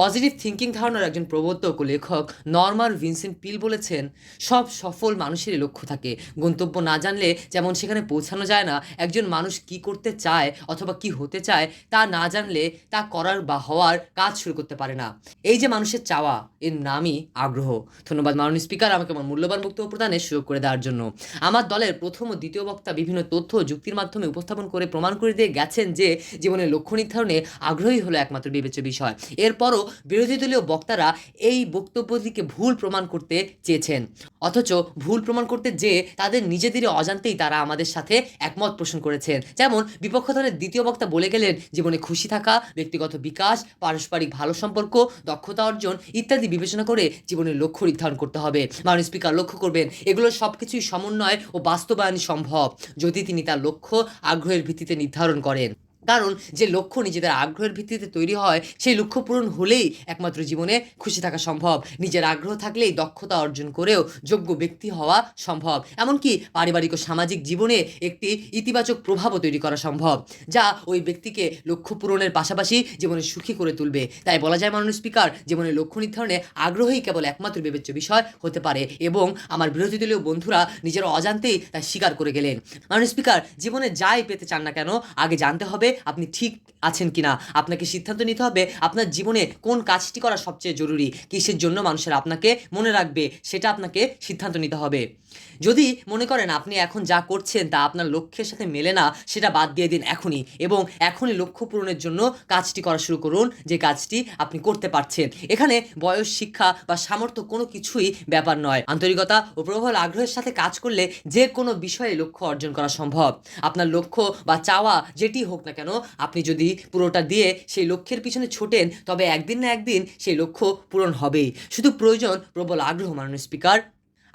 Positive thinking ধারণার একজন প্রবর্তক ও লেখক নর্মান ভিনসেন্ট পিল বলেছেন, সব সফল মানুষেরই লক্ষ্য থাকে। গন্তব্য না জানলে যেমন সেখানে পৌঁছানো যায় না, একজন মানুষ কি করতে চায় অথবা কি হতে চায় তা না জানলে তা করার বা হওয়ার কাজ শুরু করতে পারে না। এই যে মানুষের চাওয়া, এর নামই আগ্রহ। ধন্যবাদ মাননীয় স্পিকার আমাকে আমার মূল্যবান বক্তব্য প্রদানের সুযোগ করে দেওয়ার জন্য। আমার দলের প্রথম ও দ্বিতীয় বক্তা বিভিন্ন তথ্য যুক্তির মাধ্যমে উপস্থাপন করে প্রমাণ করে দিয়ে গেছেন যে জীবনের লক্ষ্য নির্ধারণে আগ্রহী হলো একমাত্র বিবেচ্য বিষয়। এরপরও বিরোধী দলীয় বক্তারা এই বক্তব্যটিকে ভুল প্রমাণ করতে চেয়েছেন। অথচ ভুল প্রমাণ করতে যে তাদের নিজেদেরই অজান্তেই তারা আমাদের সাথে একমত পোষণ করেছেন। যেমন বিপক্ষ দলের দ্বিতীয় বক্তা বলে গেলেন, জীবনে খুশি থাকা, ব্যক্তিগত বিকাশ, পারস্পরিক ভালো সম্পর্ক, দক্ষতা অর্জন ইত্যাদি বিবেচনা করে জীবনের লক্ষ্য নির্ধারণ করতে হবে। মাননীয় স্পিকার লক্ষ্য করবেন, এগুলো সব কিছুই সমন্বয় ও বাস্তবায়ন সম্ভব। যদি তিনি তার লক্ষ্য আগ্রহের ভিত্তিতে নির্ধারণ করেন। কারণ যে লক্ষ্য নিজেদের আগ্রহের ভিত্তিতে তৈরি হয়, সেই লক্ষ্য পূরণ হলেই একমাত্র জীবনে খুশি থাকা সম্ভব। নিজের আগ্রহ থাকলেই দক্ষতা অর্জন করেও যোগ্য ব্যক্তি হওয়া সম্ভব। এমনকি পারিবারিক ও সামাজিক জীবনে একটি ইতিবাচক প্রভাবও তৈরি করা সম্ভব, যা ওই ব্যক্তিকে লক্ষ্য পূরণের পাশাপাশি জীবনে সুখী করে তুলবে। তাই বলা যায়, মাননীয় স্পিকার জীবনের লক্ষ্য নির্ধারণে আগ্রহই কেবল একমাত্র বিবেচ্য বিষয় হতে পারে এবং আমার বিরোধী দলীয় বন্ধুরা নিজের অজান্তেই তা স্বীকার করে গেলেন। মাননীয় স্পিকার, জীবনে যাই পেতে চান না কেন, আগে জানতে হবে আপনি ঠিক আছেন কিনা? আপনাকে সিদ্ধান্ত নিতে হবে আপনার জীবনে কোন কাজটি করা সবচেয়ে জরুরি? কিসের জন্য মানুষের আপনাকে মনে রাখবে? সেটা আপনাকে সিদ্ধান্ত নিতে হবে। যদি মনে করেন আপনি এখন যা করছেন তা আপনার লক্ষ্যের সাথে মেলে না, সেটা বাদ দিয়ে দিন এখনই এবং এখনই লক্ষ্য পূরণের জন্য কাজটি করা শুরু করুন, যে কাজটি আপনি করতে পারছেন। এখানে বয়স, শিক্ষা বা সামর্থ্য কোনো কিছুই ব্যাপার নয়। আন্তরিকতা ও প্রবল আগ্রহের সাথে কাজ করলে যে কোনো বিষয়ে লক্ষ্য অর্জন করা সম্ভব। আপনার লক্ষ্য বা চাওয়া যেটি হোক না কেন, আপনি যদি পুরোটা দিয়ে সেই লক্ষ্যের পিছনে ছোটেন, তবে একদিন না একদিন সেই লক্ষ্য পূরণ হবেই। শুধু প্রয়োজন প্রবল আগ্রহ, মাননীয় স্পিকার।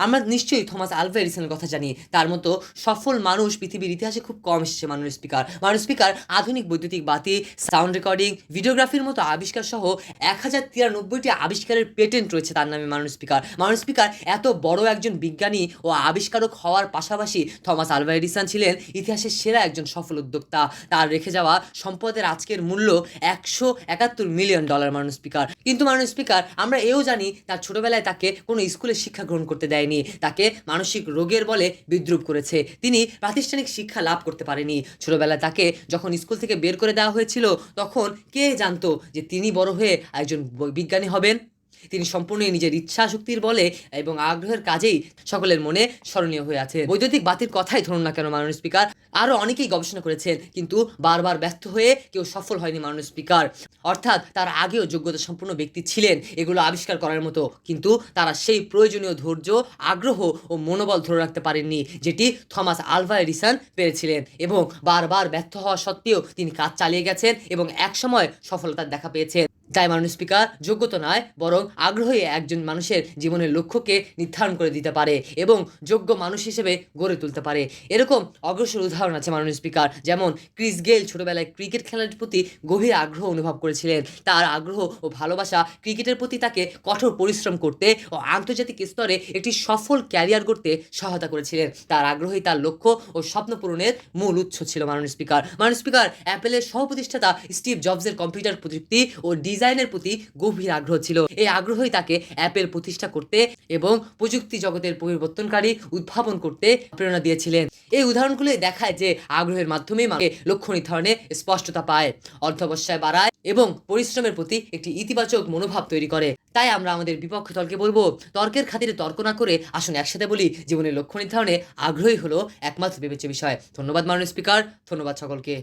আমরা নিশ্চয়ই থমাস আলভা এডিসনের কথা জানি। তার মতো সফল মানুষ পৃথিবীর ইতিহাসে খুব কম এসেছে মানুষ স্পিকার। মাননীয় স্পিকার, আধুনিক বৈদ্যুতিক বাতি, সাউন্ড রেকর্ডিং, ভিডিওগ্রাফির মতো আবিষ্কার সহ এক হাজার তিরানব্বইটি আবিষ্কারের পেটেন্ট রয়েছে তার নামে মাননীয় স্পিকার। মাননীয় স্পিকার, এত বড় একজন বিজ্ঞানী ও আবিষ্কারক হওয়ার পাশাপাশি থমাস আলভা এডিসন ছিলেন ইতিহাসের সেরা একজন সফল উদ্যোক্তা। তার রেখে যাওয়া সম্পদের আজকের মূল্য একশো একাত্তর মিলিয়ন ডলার, মাননীয় স্পিকার। কিন্তু মাননীয় স্পিকার, আমরা এও জানি তার ছোটবেলায় তাকে কোনো স্কুলে শিক্ষা গ্রহণ করতে দেয়নি তাকে মানসিক রোগের বলে বিদ্রুপ করেছে। তিনি প্রাতিষ্ঠানিক শিক্ষা লাভ করতে পারেনি। ছোটবেলায় তাকে যখন স্কুল থেকে বের করে দেওয়া হয়েছিল, তখন কে জানতো যে তিনি বড় হয়ে একজন বিজ্ঞানী হবেন? তিনি সম্পূর্ণই নিজের ইচ্ছা শক্তির বলে এবং আগ্রহের কাজেই সকলের মনে স্মরণীয় হয়ে আছে বৈদ্যুতিক বাতির কথাই ধরুন না কেন মাননীয় স্পিকার আরও অনেকেই গবেষণা করেছেন, কিন্তু বারবার ব্যর্থ হয়ে কেউ সফল হয়নি মাননীয় স্পিকার। অর্থাৎ তার আগেও যোগ্যতা সম্পূর্ণ ব্যক্তি ছিলেন, এগুলো আবিষ্কার করার মতো, কিন্তু তারা সেই প্রয়োজনীয় ধৈর্য, আগ্রহ ও মনোবল ধরে রাখতে পারেননি, যেটি থমাস আলভা এডিসন পেরেছিলেন এবং বারবার ব্যর্থ হওয়া সত্ত্বেও তিনি কাজ চালিয়ে গেছেন এবং একসময় সফলতার দেখা পেয়েছেন। তাই মাননীয় স্পিকার যোগ্যতা নয়, বরং আগ্রহী একজন মানুষের জীবনের লক্ষ্যকে নির্ধারণ করে দিতে পারে এবং যোগ্য মানুষ হিসেবে গড়ে তুলতে পারে। এরকম অগ্রসর উদাহরণ আছে মাননীয় স্পিকার, যেমন ক্রিস গেল ছোটবেলায় ক্রিকেট খেলার প্রতি গভীর আগ্রহ অনুভব করেছিলেন। তার আগ্রহ ও ভালোবাসা ক্রিকেটের প্রতি তাকে কঠোর পরিশ্রম করতে ও আন্তর্জাতিক স্তরে একটি সফল ক্যারিয়ার গড়তে সহায়তা করেছিলেন। তার আগ্রহই তার লক্ষ্য ও স্বপ্ন পূরণের মূল উৎস ছিল মাননীয় স্পিকার। মাননীয় স্পিকার, অ্যাপেলের সহ প্রতিষ্ঠাতা স্টিভ জবসের কম্পিউটার প্রযুক্তি ও ডিজাইনের প্রতি গভীর আগ্রহ ছিল। এই আগ্রহই তাকে অ্যাপেল প্রতিষ্ঠা করতে এবং প্রযুক্তি জগতের পরিবর্তনকারী উদ্ভাবন করতে প্রেরণা দিয়েছিলেন। এই উদাহরণগুলি দেখায় যে আগ্রহের মাধ্যমে মানুষকে লক্ষ্য নির্ধারণে স্পষ্টতা পায় অর্থবশ্যয় বাড়ায় এবং পরিশ্রমের প্রতি একটি ইতিবাচক মনোভাব তৈরি করে। তাই আমরা আমাদের বিপক্ষ দলকে বলব, তর্কের খাতিরে তর্ক না করে আসুন একসাথে বলি, জীবনের লক্ষ্য নির্ধারণে আগ্রহী হলো একমাত্র বিবেচ্য বিষয়। ধন্যবাদ মাননীয় স্পিকার, ধন্যবাদ সকলকে।